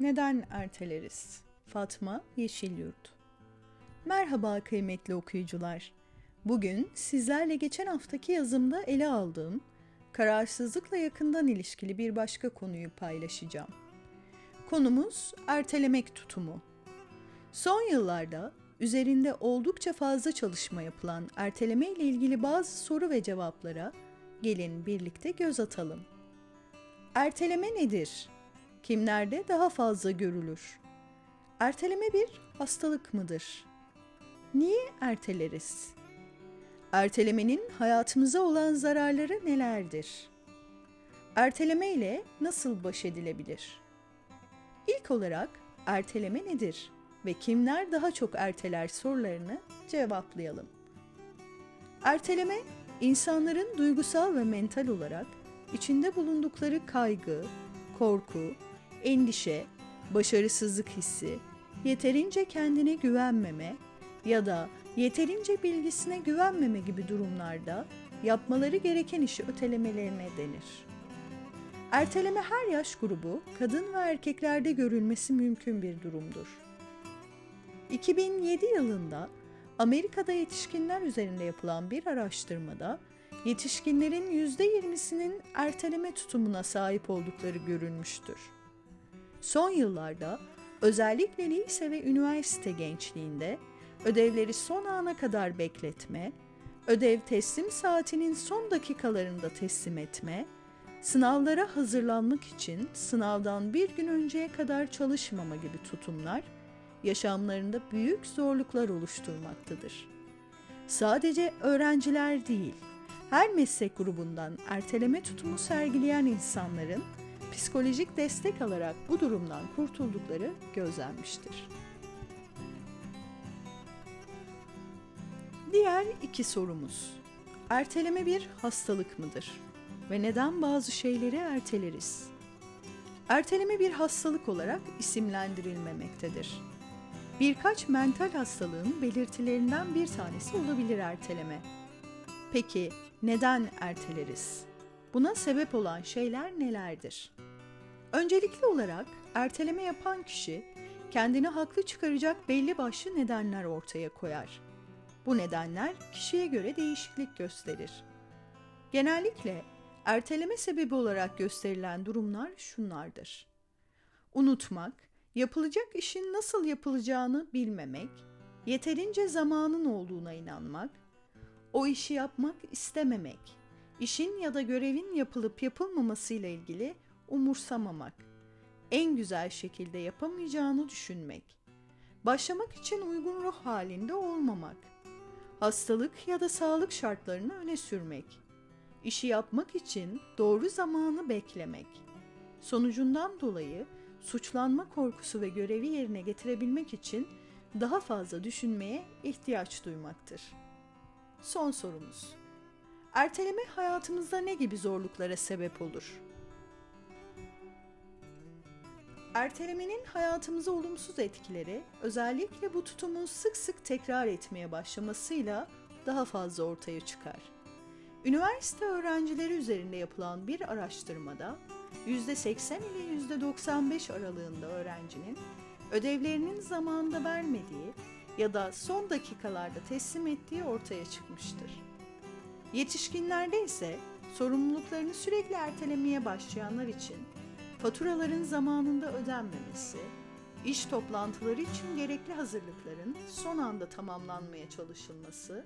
Neden erteleriz? Fatma Yeşilyurt Merhaba kıymetli okuyucular. Bugün sizlerle geçen haftaki yazımda ele aldığım kararsızlıkla yakından ilişkili bir başka konuyu paylaşacağım. Konumuz ertelemek tutumu. Son yıllarda üzerinde oldukça fazla çalışma yapılan erteleme ile ilgili bazı soru ve cevaplara gelin birlikte göz atalım. Erteleme nedir? Kimlerde daha fazla görülür? Erteleme bir hastalık mıdır? Niye erteleriz? Ertelemenin hayatımıza olan zararları nelerdir? Erteleme ile nasıl baş edilebilir? İlk olarak erteleme nedir ve kimler daha çok erteler sorularını cevaplayalım. Erteleme, insanların duygusal ve mental olarak içinde bulundukları kaygı, korku, endişe, başarısızlık hissi, yeterince kendine güvenmeme ya da yeterince bilgisine güvenmeme gibi durumlarda yapmaları gereken işi ötelemelerine denir. Erteleme her yaş grubu, kadın ve erkeklerde görülmesi mümkün bir durumdur. 2007 yılında Amerika'da yetişkinler üzerinde yapılan bir araştırmada yetişkinlerin %20'sinin erteleme tutumuna sahip oldukları görülmüştür. Son yıllarda özellikle lise ve üniversite gençliğinde ödevleri son ana kadar bekletme, ödev teslim saatinin son dakikalarında teslim etme, sınavlara hazırlanmak için sınavdan bir gün önceye kadar çalışmama gibi tutumlar yaşamlarında büyük zorluklar oluşturmaktadır. Sadece öğrenciler değil, her meslek grubundan erteleme tutumu sergileyen insanların psikolojik destek alarak bu durumdan kurtuldukları gözlenmiştir. Diğer iki sorumuz. Erteleme bir hastalık mıdır? Ve neden bazı şeyleri erteleriz? Erteleme bir hastalık olarak isimlendirilmemektedir. Birkaç mental hastalığın belirtilerinden bir tanesi olabilir erteleme. Peki neden erteleriz? Buna sebep olan şeyler nelerdir? Öncelikli olarak erteleme yapan kişi kendini haklı çıkaracak belli başlı nedenler ortaya koyar. Bu nedenler kişiye göre değişiklik gösterir. Genellikle erteleme sebebi olarak gösterilen durumlar şunlardır. Unutmak, yapılacak işin nasıl yapılacağını bilmemek, yeterince zamanın olduğuna inanmak, o işi yapmak istememek, işin ya da görevin yapılıp yapılmamasıyla ilgili umursamamak, en güzel şekilde yapamayacağını düşünmek, başlamak için uygun ruh halinde olmamak, hastalık ya da sağlık şartlarını öne sürmek, işi yapmak için doğru zamanı beklemek, sonucundan dolayı suçlanma korkusu ve görevi yerine getirebilmek için daha fazla düşünmeye ihtiyaç duymaktır. Son sorumuz. Erteleme hayatımızda ne gibi zorluklara sebep olur? Ertelemenin hayatımıza olumsuz etkileri özellikle bu tutumun sık sık tekrar etmeye başlamasıyla daha fazla ortaya çıkar. Üniversite öğrencileri üzerinde yapılan bir araştırmada %80 ile %95 aralığında öğrencinin ödevlerinin zamanında vermediği ya da son dakikalarda teslim ettiği ortaya çıkmıştır. Yetişkinlerde ise sorumluluklarını sürekli ertelemeye başlayanlar için faturaların zamanında ödenmemesi, iş toplantıları için gerekli hazırlıkların son anda tamamlanmaya çalışılması,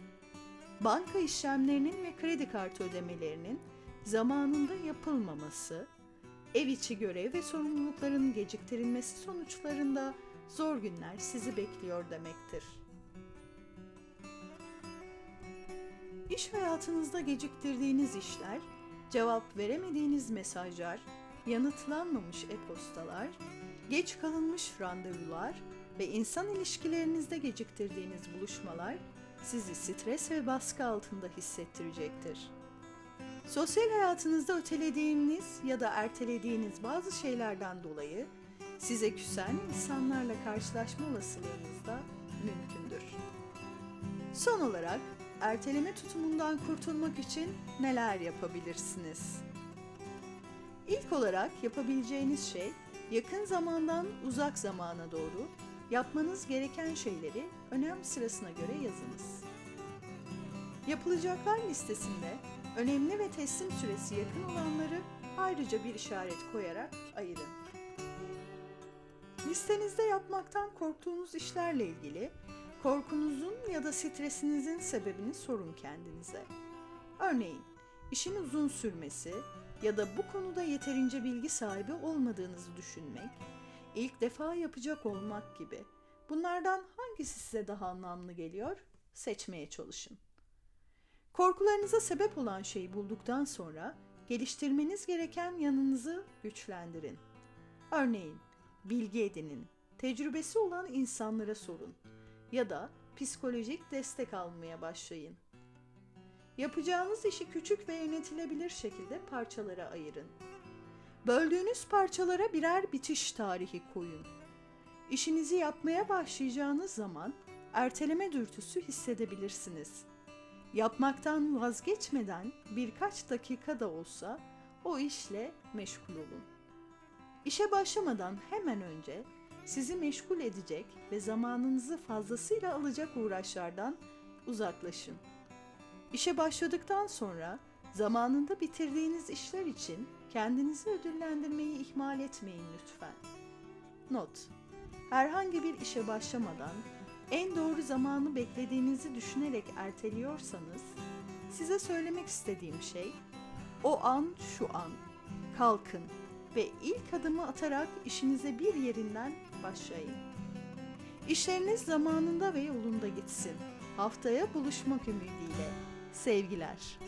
banka işlemlerinin ve kredi kartı ödemelerinin zamanında yapılmaması, ev içi görev ve sorumlulukların geciktirilmesi sonuçlarında zor günler sizi bekliyor demektir. İş hayatınızda geciktirdiğiniz işler, cevap veremediğiniz mesajlar, yanıtlanmamış e-postalar, geç kalınmış randevular ve insan ilişkilerinizde geciktirdiğiniz buluşmalar sizi stres ve baskı altında hissettirecektir. Sosyal hayatınızda ötelediğiniz ya da ertelediğiniz bazı şeylerden dolayı size küsen insanlarla karşılaşma olasılığınız da mümkündür. Son olarak erteleme tutumundan kurtulmak için neler yapabilirsiniz? İlk olarak yapabileceğiniz şey Yakın zamandan uzak zamana doğru yapmanız gereken şeyleri önem sırasına göre yazınız. Yapılacaklar listesinde önemli ve teslim süresi yakın olanları ayrıca bir işaret koyarak ayırın. Listenizde yapmaktan korktuğunuz işlerle ilgili korkunuzun ya da stresinizin sebebini sorun kendinize. Örneğin, işin uzun sürmesi ya da bu konuda yeterince bilgi sahibi olmadığınızı düşünmek, ilk defa yapacak olmak gibi. Bunlardan hangisi size daha anlamlı geliyor? Seçmeye çalışın. Korkularınıza sebep olan şeyi bulduktan sonra geliştirmeniz gereken yanınızı güçlendirin. Örneğin, bilgi edinin, tecrübesi olan insanlara sorun ya da psikolojik destek almaya başlayın. Yapacağınız işi küçük ve yönetilebilir şekilde parçalara ayırın. Böldüğünüz parçalara birer bitiş tarihi koyun. İşinizi yapmaya başlayacağınız zaman erteleme dürtüsü hissedebilirsiniz. Yapmaktan vazgeçmeden birkaç dakika da olsa o işle meşgul olun. İşe başlamadan hemen önce sizi meşgul edecek ve zamanınızı fazlasıyla alacak uğraşlardan uzaklaşın. İşe başladıktan sonra zamanında bitirdiğiniz işler için kendinizi ödüllendirmeyi ihmal etmeyin lütfen. Not: Herhangi bir işe başlamadan en doğru zamanı beklediğinizi düşünerek erteliyorsanız size söylemek istediğim şey o an şu an. Kalkın ve ilk adımı atarak işinize bir yerinden başlayın. İşleriniz zamanında ve yolunda gitsin. Haftaya buluşmak ümidiyle. Sevgiler.